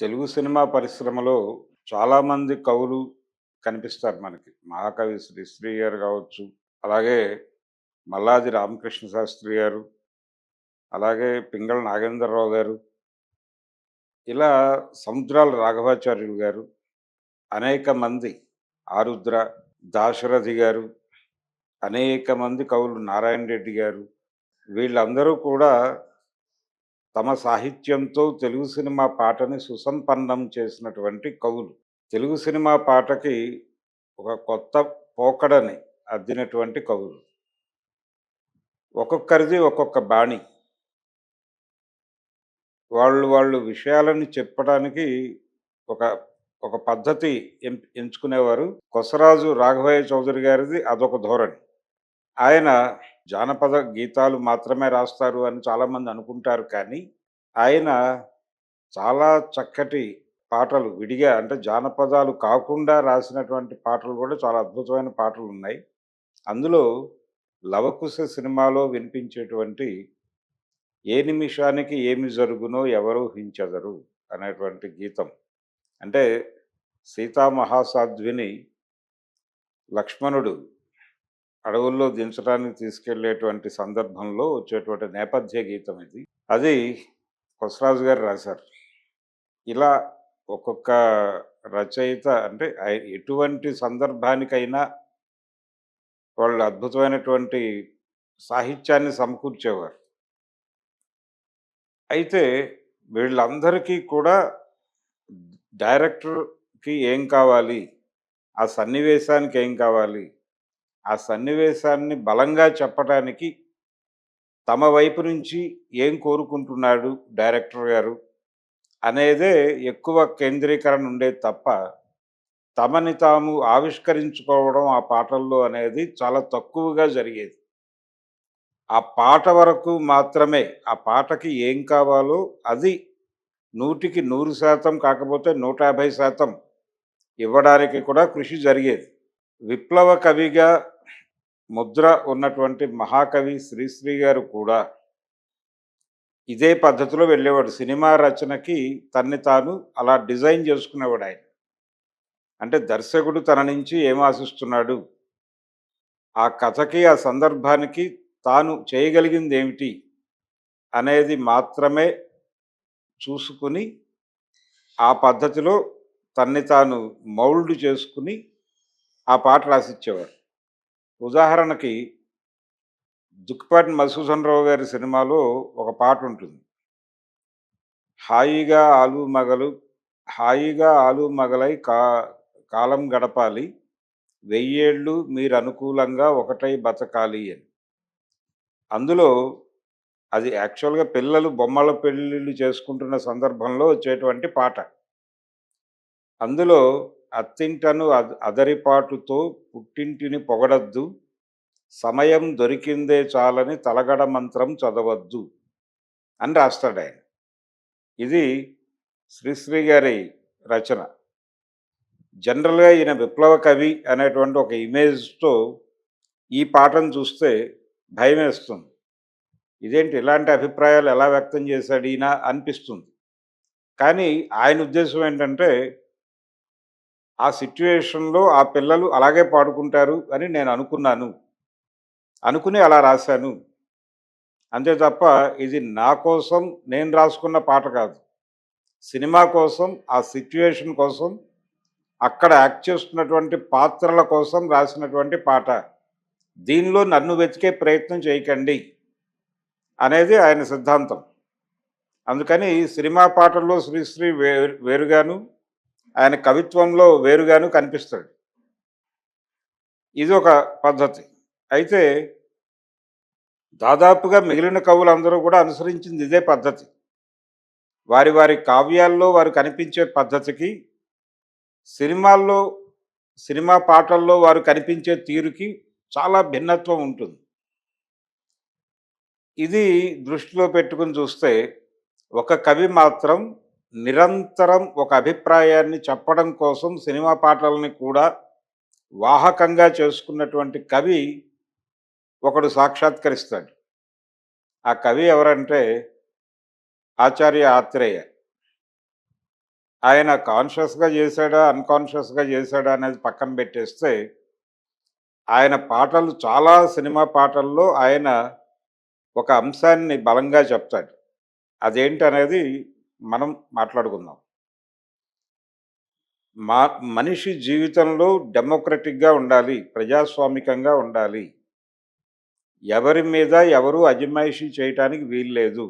Telugu cinema పరిశ్రమలో చాలామంది కవులు కనిపిస్తారు మనకి. మహాకవి శ్రీ శ్రీ గారు కావచ్చు అలాగే మల్లాది రామకృష్ణ శాస్త్రి గారు అలాగే పింగళ నాగేంద్రరావు గారు ఇలా సముద్రాల రాఘవాచార్యులు గారు అనేక మంది ఆరుద్ర దాశరథి గారు అనేక మంది కవులు నారాయణ రెడ్డి గారు వీళ్ళందరూ కూడా తమ సాహిత్యంతో తెలుగు సినిమా పాటని సుసంపన్నం చేసినటువంటి కవులు. తెలుగు సినిమా పాటకి ఒక కొత్త పోకడని అద్దినటువంటి కవులు. ఒక్కొక్కరిది ఒక్కొక్క బాణి. వాళ్ళు వాళ్ళు విషయాలను చెప్పడానికి ఒక ఒక పద్ధతి ఎం- ఎంచుకునేవారు. కొసరాజు రాఘవయ్య చౌదరి గారిది అదొక ధోరణి. ఆయన జానపద గీతాలు మాత్రమే రాస్తారు అని చాలామంది అనుకుంటారు కానీ ఆయన చాలా చక్కటి పాటలు విడిగా అంటే జానపదాలు కాకుండా రాసినటువంటి పాటలు కూడా చాలా అద్భుతమైన పాటలు ఉన్నాయి. అందులో లవకుశ సినిమాలో వినిపించేటువంటి ఏ నిమిషానికి ఏమి జరుగునో ఎవరు హించదరు అనేటువంటి గీతం. అంటే సీతామహాసాధ్విని లక్ష్మణుడు అడవుల్లో దించడానికి తీసుకెళ్ళేటువంటి సందర్భంలో వచ్చేటువంటి నేపథ్య గీతం ఇది. అది కొసరాజు గారు రాశారు. ఇలా ఒక్కొక్క రచయిత అంటే ఎటువంటి సందర్భానికైనా వాళ్ళు అద్భుతమైనటువంటి సాహిత్యాన్ని సమకూర్చేవారు. అయితే వీళ్ళందరికీ కూడా డైరెక్టర్కి ఏం కావాలి? ఆ సన్నివేశానికి ఏం కావాలి? ఆ సన్నివేశాన్ని బలంగా చెప్పడానికి తమ వైపు నుంచి ఏం కోరుకుంటున్నాడు డైరెక్టర్ గారు అనేదే ఎక్కువ కేంద్రీకరణ ఉండేది తప్ప తమని తాము ఆవిష్కరించుకోవడం ఆ పాటల్లో అనేది చాలా తక్కువగా జరిగేది. ఆ పాట వరకు మాత్రమే ఆ పాటకి ఏం కావాలో అది నూటికి నూరు శాతం కాకపోతే నూట యాభై శాతం ఇవ్వడానికి కూడా కృషి జరిగేది. విప్లవ కవిగా ముద్ర ఉన్నటువంటి మహాకవి శ్రీశ్రీ గారు కూడా ఇదే పద్ధతిలో వెళ్ళేవాడు. సినిమా రచనకి తన్ని తాను అలా డిజైన్ చేసుకునేవాడు ఆయన. అంటే దర్శకుడు తన నుంచి ఏం ఆశిస్తున్నాడు? ఆ కథకి ఆ సందర్భానికి తాను చేయగలిగింది ఏమిటి అనేది మాత్రమే చూసుకుని ఆ పద్ధతిలో తన్ని తాను మౌల్డ్ చేసుకుని ఆ పాట రాసిచ్చేవాడు. ఉదాహరణకి దుక్కిపాటి మధుసూదన్ రావు గారి సినిమాలో ఒక పాట ఉంటుంది. హాయిగా ఆలు మగలు హాయిగా ఆలు మగలై కా కాలం గడపాలి వెయ్యేళ్ళు మీరు అనుకూలంగా ఒకటై బతకాలి అని. అందులో అది యాక్చువల్గా పిల్లలు బొమ్మల పెళ్ళిళ్ళు చేసుకుంటున్న సందర్భంలో వచ్చేటువంటి పాట. అందులో అత్తింటను అద- అదరిపాటుతో పుట్టింటిని పొగడద్దు. సమయం దొరికిందే చాలని తలగడ మంత్రం చదవద్దు అని రాస్తాడు ఆయన. ఇది శ్రీశ్రీ గారి రచన. జనరల్గా ఈయన విప్లవ కవి అనేటువంటి ఒక ఇమేజ్తో ఈ పాటను చూస్తే భయం వేస్తుంది. ఇదేంటి ఇలాంటి అభిప్రాయాలు ఎలా వ్యక్తం చేశాడు ఈయన అనిపిస్తుంది. కానీ ఆయన ఉద్దేశం ఏంటంటే ఆ సిచ్యువేషన్లో ఆ పిల్లలు అలాగే పాడుకుంటారు అని నేను అనుకున్నాను. అనుకుని అలా రాశాను. అంతే తప్ప ఇది నా కోసం నేను రాసుకున్న పాట కాదు. సినిమా కోసం ఆ సిచ్యువేషన్ కోసం అక్కడ యాక్ట్ చేస్తున్నటువంటి పాత్రల కోసం రాసినటువంటి పాట. దీనిలో నన్ను వెతికే ప్రయత్నం చేయకండి అనేది ఆయన సిద్ధాంతం. అందుకని సినిమా పాటల్లో శ్రీశ్రీ వేరు వేరుగాను ఆయన కవిత్వంలో వేరుగాను కనిపిస్తాడు. ఇది ఒక పద్ధతి. అయితే దాదాపుగా మిగిలిన కవులందరూ కూడా అనుసరించింది ఇదే పద్ధతి. వారి వారి కావ్యాల్లో వారు కనిపించే పద్ధతికి సినిమాల్లో సినిమా పాటల్లో వారు కనిపించే తీరుకి చాలా భిన్నత్వం ఉంటుంది. ఇది దృష్టిలో పెట్టుకుని చూస్తే ఒక కవి మాత్రం నిరంతరం ఒక అభిప్రాయాన్ని చెప్పడం కోసం సినిమా పాటలని కూడా వాహకంగా చేసుకున్నటువంటి కవి ఒకడు సాక్షాత్కరిస్తాడు ఆ కవి ఎవరంటే ఆచార్య ఆత్రేయ ఆయన కాన్షియస్‌గా చేశాడా? అన్‌కాన్షియస్‌గా చేశాడా? అనేది పక్కన పెట్టేస్తే, ఆయన పాటలు చాలా సినిమా పాటల్లో ఆయన ఒక అంశాన్ని బలంగా చెప్తాడు. అదేంటనేది మనం మాట్లాడుకుందాం. మా మనిషి జీవితంలో డెమోక్రటిక్‌గా ఉండాలి. ప్రజాస్వామికంగా ఉండాలి. ఎవరి మీద ఎవరు అజమాయిషీ చేయటానికి వీల్లేదు.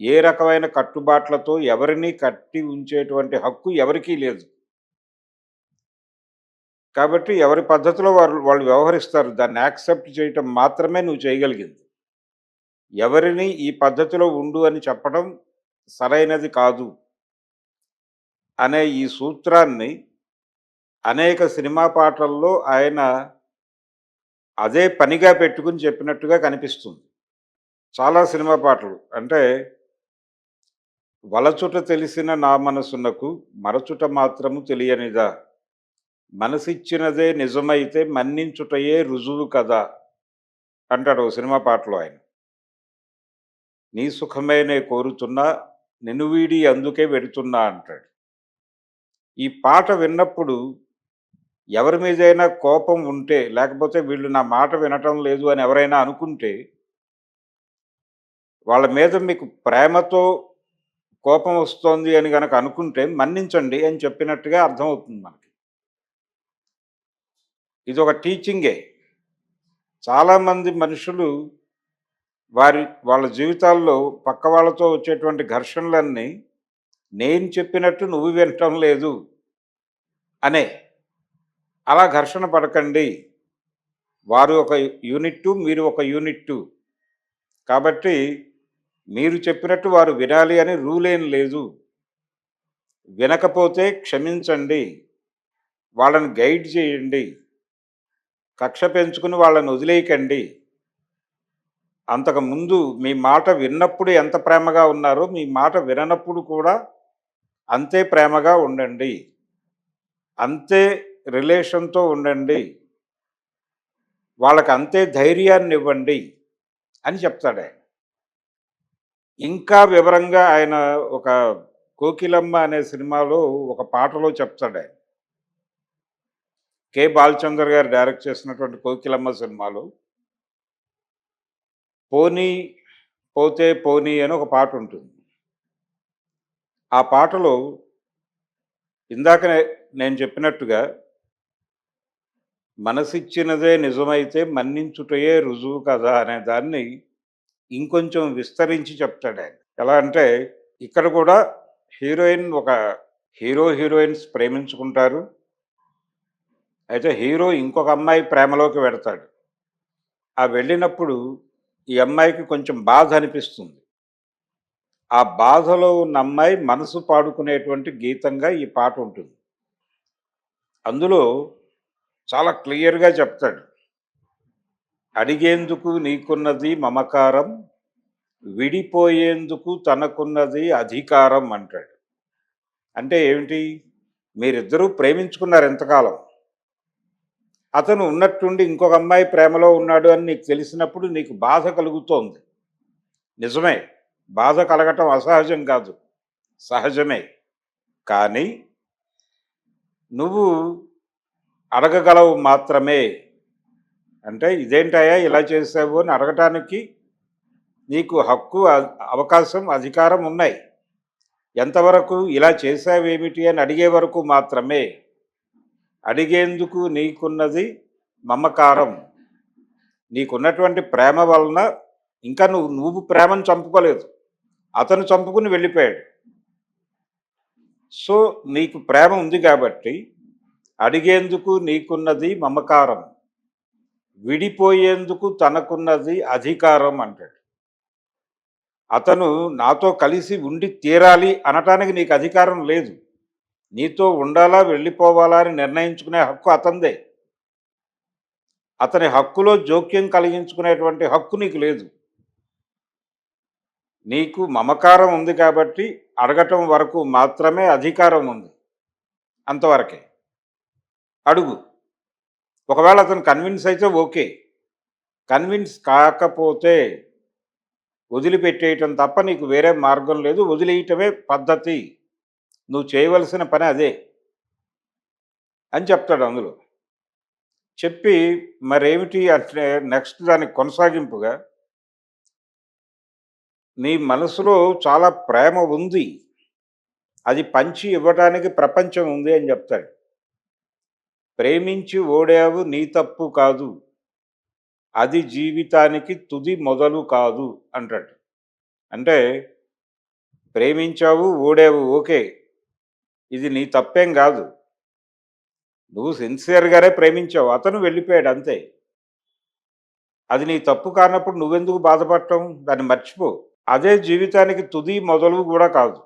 ఏ రకమైన కట్టుబాట్లతో ఎవరిని కట్టి ఉంచేటువంటి హక్కు ఎవరికీ లేదు. కాబట్టి ఎవరి పద్ధతిలో వారు వాళ్ళు వ్యవహరిస్తారు. దాన్ని యాక్సెప్ట్ చేయటం మాత్రమే నువ్వు చేయగలిగింది. ఎవరిని ఈ పద్ధతిలో ఉండు అని చెప్పడం సరైనది కాదు. అనే ఈ సూత్రాన్ని అనేక సినిమా పాటల్లో ఆయన అదే పనిగా పెట్టుకుని చెప్పినట్టుగా కనిపిస్తుంది. చాలా సినిమా పాటలు. అంటే వలచుట తెలిసిన నా మనసునకు మరచుట మాత్రము తెలియనిదా మనసిచ్చినదే నిజమైతే మన్నించుటయే రుజువు కదా అంటాడు ఓ సినిమా పాటలో ఆయన నీ సుఖమే నే కోరుతున్నా నిన్ను వీడి అందుకే వెడుతున్నా అంటాడు. ఈ పాట విన్నప్పుడు ఎవరి మీదైనా కోపం ఉంటే లేకపోతే వీళ్ళు నా మాట వినటం లేదు అని ఎవరైనా అనుకుంటే వాళ్ళ మీద మీకు ప్రేమతో కోపం వస్తోంది అని కనుక అనుకుంటే మన్నించండి అని చెప్పినట్టుగా అర్థమవుతుంది మనకి. ఇది ఒక టీచింగే. చాలామంది మనుషులు వారి వాళ్ళ జీవితాల్లో పక్క వాళ్ళతో వచ్చేటువంటి ఘర్షణలన్నీ నేను చెప్పినట్టు నువ్వు వినటం లేదు అనే అలా ఘర్షణ పడకండి. వారు ఒక యూనిట్ మీరు ఒక యూనిట్ కాబట్టి మీరు చెప్పినట్టు వారు వినాలి అని రూల్ ఏం లేదు. వినకపోతే క్షమించండి. వాళ్ళని గైడ్ చేయండి. కక్ష పెంచుకుని వాళ్ళని వదిలేయకండి. అంతకుముందు మీ మాట విన్నప్పుడు ఎంత ప్రేమగా ఉన్నారో మీ మాట విననప్పుడు కూడా అంతే ప్రేమగా ఉండండి. అంతే రిలేషన్తో ఉండండి. వాళ్ళకి అంతే ధైర్యాన్ని ఇవ్వండి అని చెప్తాడు ఆయన. ఇంకా వివరంగా ఆయన ఒక కోకిలమ్మ అనే సినిమాలో ఒక పాటలో చెప్తాడు ఆయన. కె బాలచందర్ గారు డైరెక్ట్ చేసినటువంటి కోకిలమ్మ సినిమాలో పోనీ పోతే పోనీ అని ఒక పాట ఉంటుంది. ఆ పాటలో ఇందాక నేను చెప్పినట్టుగా మనసిచ్చినదే నిజమైతే మన్నించుటయే రుజువు కదా అనే దాన్ని ఇంకొంచెం విస్తరించి చెప్తాడు ఆయన. ఎలా అంటే ఇక్కడ కూడా హీరోయిన్ ఒక హీరో హీరోయిన్స్ ప్రేమించుకుంటారు. అయితే హీరో ఇంకొక అమ్మాయి ప్రేమలోకి వెడతాడు ఆ వెళ్ళినప్పుడు ఈ అమ్మాయికి కొంచెం బాధ అనిపిస్తుంది. ఆ బాధలో ఉన్న అమ్మాయి మనసు పాడుకునేటువంటి గీతంగా ఈ పాట ఉంటుంది. అందులో చాలా క్లియర్గా చెప్తాడు. అడిగేందుకు నీకున్నది మమకారం విడిపోయేందుకు తనకున్నది అధికారం అంటాడు. అంటే ఏమిటి? మీరిద్దరూ ప్రేమించుకున్నారు ఎంతకాలం? అతను ఉన్నట్టుండి ఇంకొక అమ్మాయి ప్రేమలో ఉన్నాడు అని నీకు తెలిసినప్పుడు నీకు బాధ కలుగుతోంది. నిజమే బాధ కలగటం అసహజం కాదు సహజమే. కానీ నువ్వు అడగగలవు మాత్రమే. అంటే ఇదేంటయ్యా ఇలా చేసావు అని అడగటానికి నీకు హక్కు అవకాశం అధికారం ఉన్నాయి. ఎంతవరకు ఇలా చేసావేమిటి అని అడిగే వరకు మాత్రమే. అడిగేందుకు నీకున్నది మమకారం. నీకున్నటువంటి ప్రేమ వలన ఇంకా నువ్వు నువ్వు ప్రేమను చంపుకోలేదు. అతను చంపుకుని వెళ్ళిపోయాడు. సో నీకు ప్రేమ ఉంది కాబట్టి అడిగేందుకు నీకున్నది మమకారం. విడిపోయేందుకు తనకున్నది అధికారం అంటాడు. అతను నాతో కలిసి ఉండి తీరాలి అనటానికి నీకు అధికారం లేదు. నీతో ఉండాలా వెళ్ళిపోవాలా అని నిర్ణయించుకునే హక్కు అతందే అతని హక్కులో జోక్యం కలిగించుకునేటువంటి హక్కు నీకు లేదు. నీకు మమకారం ఉంది కాబట్టి అడగటం వరకు మాత్రమే అధికారం ఉంది. అంతవరకే. అడుగు. ఒకవేళ అతను కన్విన్స్ అయితే ఓకే. కన్విన్స్ కాకపోతే వదిలిపెట్టేయటం తప్ప నీకు వేరే మార్గం లేదు. వదిలేయటమే పద్ధతి. నువ్వు చేయవలసిన పని అదే అని చెప్తాడు అందులో. చెప్పి మరేమిటి అంటే నెక్స్ట్ దానికి కొనసాగింపుగా నీ మనసులో చాలా ప్రేమ ఉంది అది పంచి ఇవ్వడానికి ప్రపంచం ఉంది అని చెప్తాడు. ప్రేమించి ఓడావు నీ తప్పు కాదు అది జీవితానికి తుది మొదలు కాదు అంటాడు. అంటే ప్రేమించావు ఓడావు ఓకే. ఇది నీ తప్పేం కాదు. నువ్వు సిన్సియర్గానే ప్రేమించావు. అతను వెళ్ళిపోయాడు అంతే. అది నీ తప్పు కానప్పుడు నువ్వెందుకు బాధపడటం? దాన్ని మర్చిపో. అదే జీవితానికి తుది మొదలు కూడా కాదు.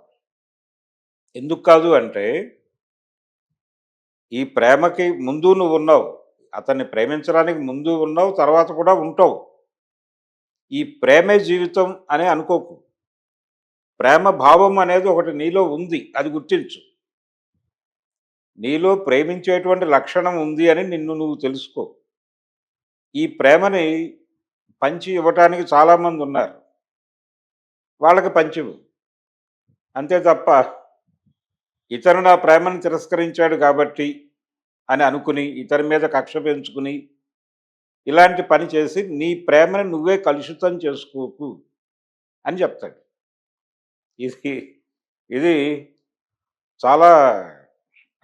ఎందుకు కాదు అంటే ఈ ప్రేమకి ముందు నువ్వు ఉన్నావు. అతన్ని ప్రేమించడానికి ముందు ఉన్నావు తర్వాత కూడా ఉంటావు. ఈ ప్రేమే జీవితం అని అనుకోకు. ప్రేమ భావం అనేది ఒకటి నీలో ఉంది. అది గుర్తించు. నీలో ప్రేమించేటువంటి లక్షణం ఉంది అని నిన్ను నువ్వు తెలుసుకో. ఈ ప్రేమని పంచి ఇవ్వటానికి చాలామంది ఉన్నారు. వాళ్ళకి పంచివు అంతే తప్ప ఇతను నా ప్రేమను తిరస్కరించాడు కాబట్టి అని అనుకుని ఇతని మీద కక్ష పెంచుకుని ఇలాంటి పని చేసి నీ ప్రేమను నువ్వే కలుషితం చేసుకోకు అని చెప్తాడు. ఇది ఇది చాలా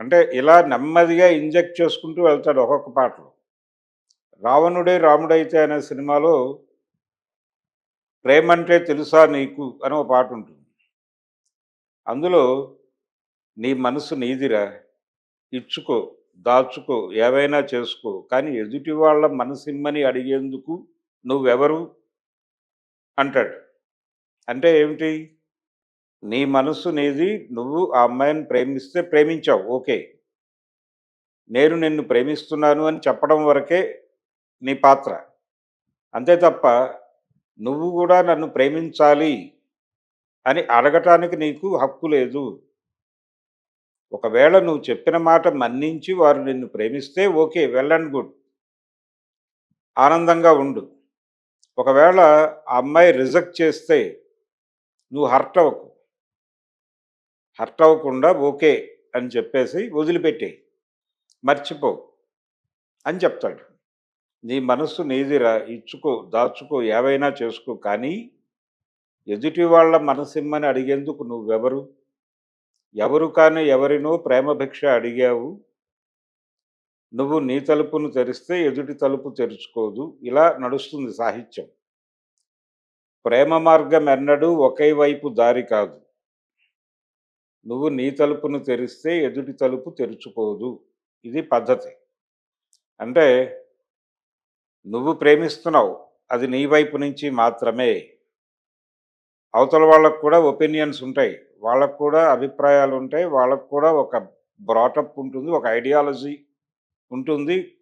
అంటే ఇలా నెమ్మదిగా ఇంజెక్ట్ చేసుకుంటూ వెళ్తాడు ఒక్కొక్క పాటలో. రావణుడే రాముడైతే అనే సినిమాలో ప్రేమంటే తెలుసా నీకు అని ఒక పాట ఉంటుంది. అందులో నీ మనసు నీదిరా ఇచ్చుకో దాచుకో ఏవైనా చేసుకో కానీ ఎదుటి వాళ్ళ మనసిమ్మని అడిగేందుకు నువ్వెవరు? అంటాడు. అంటే ఏమిటి? నీ మనసు నీది నువ్వు ఆ అమ్మాయిని ప్రేమిస్తే ప్రేమించావు. ఓకే. నేను నిన్ను ప్రేమిస్తున్నాను అని చెప్పడం వరకే నీ పాత్ర. అంతే తప్ప నువ్వు కూడా నన్ను ప్రేమించాలి అని అడగటానికి నీకు హక్కు లేదు. ఒకవేళ నువ్వు చెప్పిన మాట మన్నించి వారు నిన్ను ప్రేమిస్తే ఓకే వెల్ అండ్ గుడ్. ఆనందంగా ఉండు. ఒకవేళ ఆ అమ్మాయి రిజెక్ట్ చేస్తే నువ్వు హర్ట్ అవ్వకు. హర్ట్ అవ్వకుండా ఓకే అని చెప్పేసి వదిలిపెట్టే. మర్చిపో అని చెప్తాడు. నీ మనస్సు నీదిరా ఇచ్చుకో దాచుకో ఏవైనా చేసుకో కానీ ఎదుటి వాళ్ళ మనసిమ్మని అడిగేందుకు నువ్వెవరు? ఎవరు కానీ ఎవరినో ప్రేమభిక్ష అడిగావు? నువ్వు నీ తలుపును తెరిస్తే ఎదుటి తలుపు తెరుచుకోదు. ఇలా నడుస్తుంది సాహిత్యం. ప్రేమ మార్గం ఎన్నడూ ఒకే వైపు దారి కాదు. నువ్వు నీ తలుపును తెరిస్తే ఎదుటి తలుపు తెరుచుకోదు ఇది పద్ధతి. అంటే నువ్వు ప్రేమిస్తున్నావు. అది నీ వైపు నుంచి మాత్రమే. అవతల వాళ్ళకు కూడా ఒపీనియన్స్ ఉంటాయి. వాళ్ళకు కూడా అభిప్రాయాలు ఉంటాయి. వాళ్ళకు కూడా ఒక బ్రాటప్ ఉంటుంది. ఒక ఐడియాలజీ ఉంటుంది.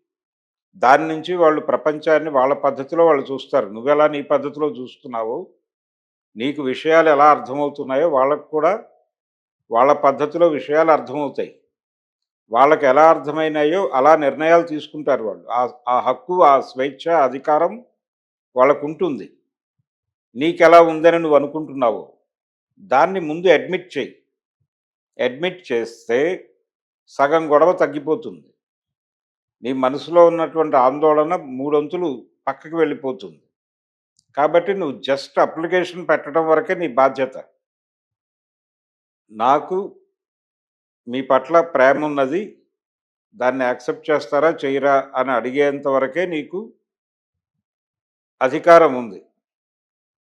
దాని నుంచి వాళ్ళు ప్రపంచాన్ని వాళ్ళ పద్ధతిలో వాళ్ళు చూస్తారు. నువ్వెలా నీ పద్ధతిలో చూస్తున్నావు నీకు విషయాలు ఎలా అర్థమవుతున్నాయో వాళ్ళకు కూడా వాళ్ళ పద్ధతిలో విషయాలు అర్థమవుతాయి. వాళ్ళకి ఎలా అర్థమైనాయో అలా నిర్ణయాలు తీసుకుంటారు వాళ్ళు. ఆ- ఆ హక్కు ఆ స్వేచ్ఛ అధికారం వాళ్ళకు ఉంటుంది నీకెలా ఉందని నువ్వు అనుకుంటున్నావు దాన్ని ముందు అడ్మిట్ చేయి. అడ్మిట్ చేస్తే సగం గొడవ తగ్గిపోతుంది. నీ మనసులో ఉన్నటువంటి ఆందోళన మూడొంతులు పక్కకి వెళ్ళిపోతుంది. కాబట్టి నువ్వు జస్ట్ అప్లికేషన్ పెట్టడం వరకే నీ బాధ్యత. నాకు మీ పట్ల ప్రేమ ఉన్నది దాన్ని యాక్సెప్ట్ చేస్తారా చేయరా అని అడిగేంత వరకే నీకు అధికారం ఉంది.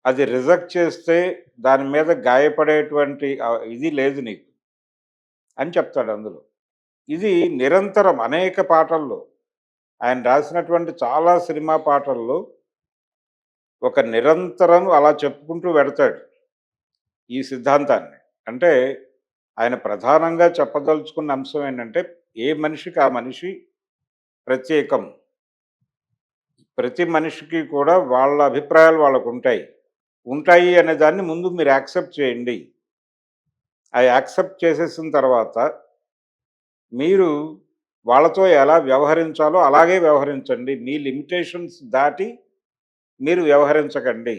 అది రిజెక్ట్ చేస్తే దాని మీద గాయపడేటువంటి ఇది లేదు నీకు అని చెప్తాడు అందులో. ఇది నిరంతరం అనేక పాటల్లో ఆయన రాసినటువంటి చాలా సినిమా పాటల్లో ఒక నిరంతరం అలా చెప్పుకుంటూ పెడతాడు ఈ సిద్ధాంతాన్ని. అంటే ఆయన ప్రధానంగా చెప్పదలుచుకున్న అంశం ఏంటంటే ఏ మనిషికి ఆ మనిషి ప్రత్యేకం? ప్రతి మనిషికి కూడా వాళ్ళ అభిప్రాయాలు వాళ్ళకు ఉంటాయి ఉంటాయి అనే దాన్ని ముందు మీరు యాక్సెప్ట్ చేయండి. ఆ యాక్సెప్ట్ చేసేసిన తర్వాత మీరు వాళ్ళతో ఎలా వ్యవహరించాలో అలాగే వ్యవహరించండి. మీ లిమిటేషన్స్ దాటి మీరు వ్యవహరించకండి.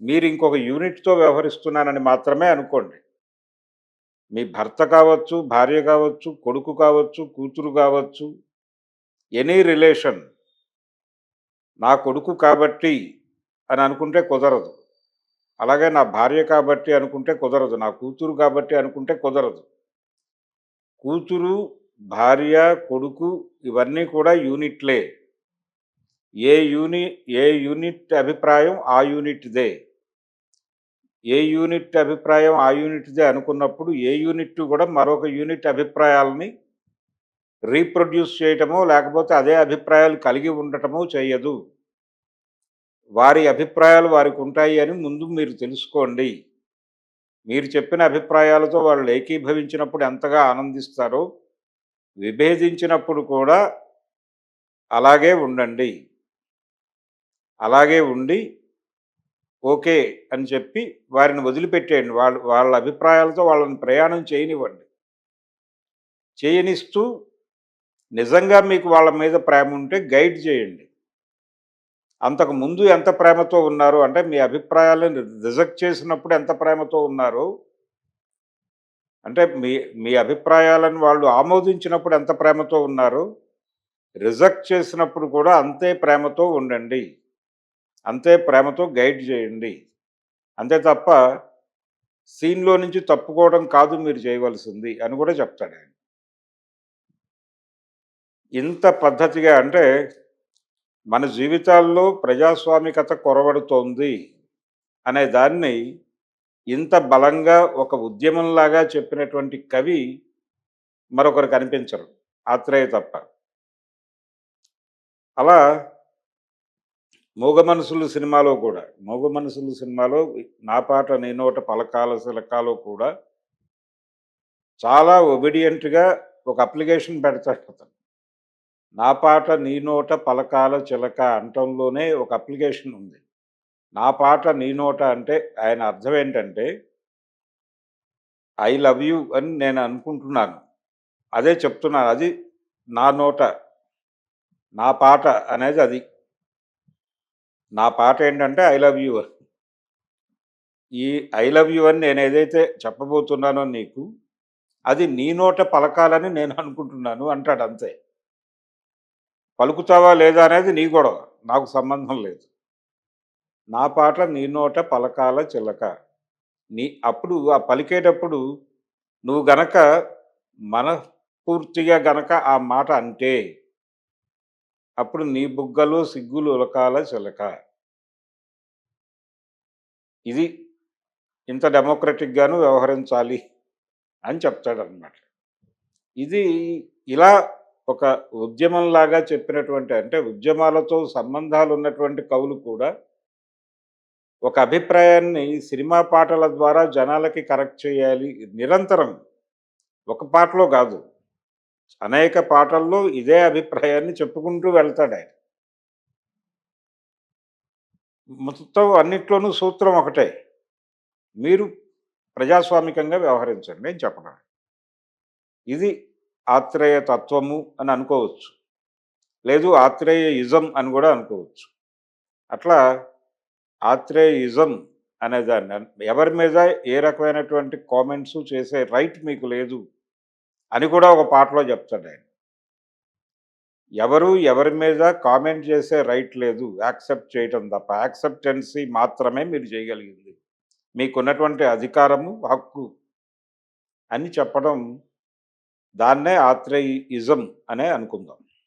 మీరు ఇంకొక యూనిట్తో వ్యవహరిస్తున్నానని మాత్రమే అనుకోండి. మీ భర్త కావచ్చు భార్య కావచ్చు కొడుకు కావచ్చు కూతురు కావచ్చు ఎనీ రిలేషన్ నా కొడుకు కాబట్టి అని అనుకుంటే కుదరదు. అలాగే నా భార్య కాబట్టి అనుకుంటే కుదరదు. నా కూతురు కాబట్టి అనుకుంటే కుదరదు. కూతురు భార్య కొడుకు ఇవన్నీ కూడా యూనిట్లే. ఏ యూని ఏ యూనిట్ అభిప్రాయం ఆ యూనిట్దే. ఏ యూనిట్ అభిప్రాయం ఆ యూనిట్దే అనుకున్నప్పుడు ఏ యూనిట్ కూడా మరొక యూనిట్ అభిప్రాయాలని రీప్రొడ్యూస్ చేయటమో లేకపోతే అదే అభిప్రాయాలు కలిగి ఉండటమో చేయదు. వారి అభిప్రాయాలు వారికి ఉంటాయి అని ముందు మీరు తెలుసుకోండి. మీరు చెప్పిన అభిప్రాయాలతో వాళ్ళు ఏకీభవించినప్పుడు ఎంతగా ఆనందిస్తారో విభేదించినప్పుడు కూడా అలాగే ఉండండి. అలాగే ఉండి ఓకే అని చెప్పి వారిని వదిలిపెట్టేయండి. వాళ్ళు వాళ్ళ అభిప్రాయాలతో వాళ్ళని ప్రయాణం చేయనివ్వండి. చేయనిస్తూ నిజంగా మీకు వాళ్ళ మీద ప్రేమ ఉంటే గైడ్ చేయండి. అంతకు ముందు ఎంత ప్రేమతో ఉన్నారు అంటే మీ అభిప్రాయాలను రిజెక్ట్ చేసినప్పుడు ఎంత ప్రేమతో ఉన్నారు అంటే మీ మీ అభిప్రాయాలను వాళ్ళు ఆమోదించినప్పుడు ఎంత ప్రేమతో ఉన్నారు రిజెక్ట్ చేసినప్పుడు కూడా అంతే ప్రేమతో ఉండండి. అంతే ప్రేమతో గైడ్ చేయండి. అంతే తప్ప సీన్లో నుంచి తప్పుకోవడం కాదు మీరు చేయవలసింది అని కూడా చెప్తాడు ఆయన. ఇంత పద్ధతిగా అంటే మన జీవితాల్లో ప్రజాస్వామికత కొరవడుతోంది అనే దాన్ని ఇంత బలంగా ఒక ఉద్యమంలాగా చెప్పినటువంటి కవి మరొకరు కనిపించరు ఆత్రేయ తప్ప. అలా మూగ మనసులు సినిమాలో కూడా మూగ మనసులు సినిమాలో నా పాట నేనోట పలకాల శిలకాలో కూడా చాలా ఒబిడియంట్గా ఒక అప్లికేషన్ పెడతాడు అతను. నా పాట నీ నోట పలకాల చిలక అంటంలోనే ఒక అప్లికేషన్ ఉంది. నా పాట నీ నోట అంటే ఆయన అర్థం ఏంటంటే ఐ లవ్ యూ అని నేను అనుకుంటున్నాను. అదే చెప్తున్నాను. అది నా నోట నా పాట అనేది అది. నా పాట ఏంటంటే ఐ లవ్ యూ ఈ ఐ లవ్ యూ అని నేను ఏదైతే చెప్పబోతున్నానో నీకు అది నీ నోట పలకాలని నేను అనుకుంటున్నాను అంటాడు అంతే. పలుకుతావా లేదా అనేది నీ గొడవ నాకు సంబంధం లేదు. నా పాట నీ నోట పలకాల చిలక. నీ అప్పుడు ఆ పలికేటప్పుడు నువ్వు గనక మనపూర్తిగా గనక ఆ మాట అంటే అప్పుడు నీ బుగ్గలు సిగ్గులు ఉలకాల చిలక. ఇది ఇంత డెమోక్రటిక్గాను వ్యవహరించాలి అని చెప్తాడనమాట ఇది ఇలా ఒక ఉద్యమంలాగా చెప్పినటువంటి అంటే ఉద్యమాలతో సంబంధాలు ఉన్నటువంటి కవులు కూడా ఒక అభిప్రాయాన్ని సినిమా పాటల ద్వారా జనాలకి కరెక్ట్ చేయాలి నిరంతరం. ఒక పాటలో కాదు. అనేక పాటల్లో ఇదే అభిప్రాయాన్ని చెప్పుకుంటూ వెళ్తాడు ఆయన. మొత్తం అన్నిట్లోనూ సూత్రం ఒకటే. మీరు ప్రజాస్వామికంగా వ్యవహరించండి నేను చెప్పను ఇది ఆత్రేయ తత్వము అని అనుకోవచ్చు. లేదు ఆత్రేయ ఇజం అని కూడా అనుకోవచ్చు. అట్లా ఆత్రేయ ఇజం అనేదాన్ని ఎవరి మీద ఏ రకమైనటువంటి కామెంట్స్ చేసే రైట్ మీకు లేదు. అని కూడా ఒక పాటలో చెప్తాడు ఆయన. ఎవరు ఎవరి మీద కామెంట్ చేసే రైట్ లేదు యాక్సెప్ట్ చేయటం తప్ప యాక్సెప్టెన్సీ మాత్రమే మీరు చేయగలిగింది. మీకున్నటువంటి అధికారము హక్కు అని చెప్పడం దాన్నే ఆత్రేయిజం అనే అనుకుందాం.